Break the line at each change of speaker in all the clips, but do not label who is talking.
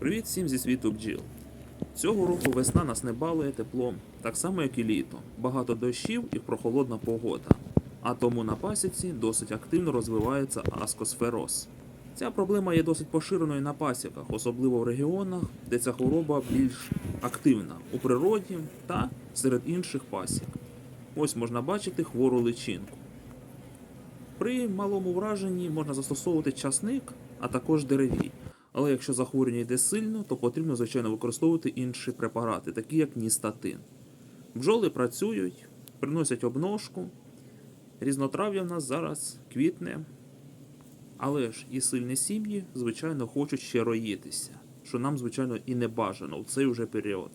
Привіт всім зі світу бджіл. Цього року весна нас не балує теплом, так само як і літо. Багато дощів і прохолодна погода. А тому на пасіці досить активно розвивається аскосфероз. Ця проблема є досить поширеною на пасіках, особливо в регіонах, де ця хвороба більш активна у природі та серед інших пасік. Ось можна бачити хвору личинку. При малому враженні можна застосовувати часник, а також деревій. Але якщо захворювання йде сильно, то потрібно, звичайно, використовувати інші препарати, такі як ністатин. Бджоли працюють, приносять обножку. Різнотрав'я в нас зараз квітне. Але ж і сильні сім'ї, звичайно, хочуть ще роїтися, що нам, звичайно, і не бажано в цей уже період.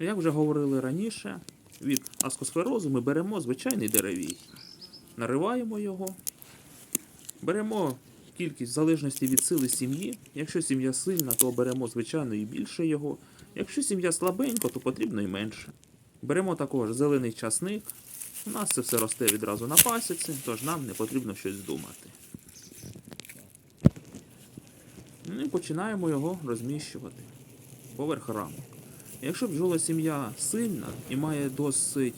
Як вже говорили раніше, від аскосферозу ми беремо звичайний деревій, нариваємо його, беремо кількість в залежності від сили сім'ї. Якщо сім'я сильна, то беремо, звичайно, і більше його. Якщо сім'я слабенька, то потрібно і менше. Беремо також зелений часник. У нас це все росте відразу на пасіці, тож нам не потрібно щось думати. Ну і починаємо його розміщувати поверх рамок. Якщо бджола сім'я сильна і має досить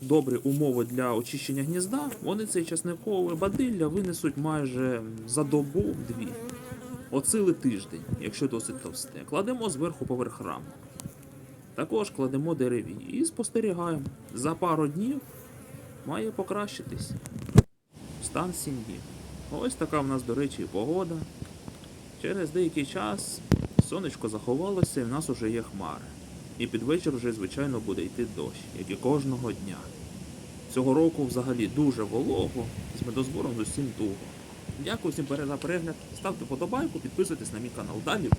добрі умови для очищення гнізда, вони цей часникове бадилля винесуть майже за добу-дві. От сили тиждень, якщо досить товсте. Кладемо зверху поверх рамок. Також кладемо дереві і спостерігаємо. За пару днів має покращитись стан сім'ї. Ось така в нас, до речі, погода. Через деякий час сонечко заховалося і в нас уже є хмари. І під вечір вже, звичайно, буде йти дощ, як і кожного дня. Цього року взагалі дуже волого, з медозбором з усім туго. Дякую всім за перегляд. Ставте подобайку, підписуйтесь на мій канал. Далі.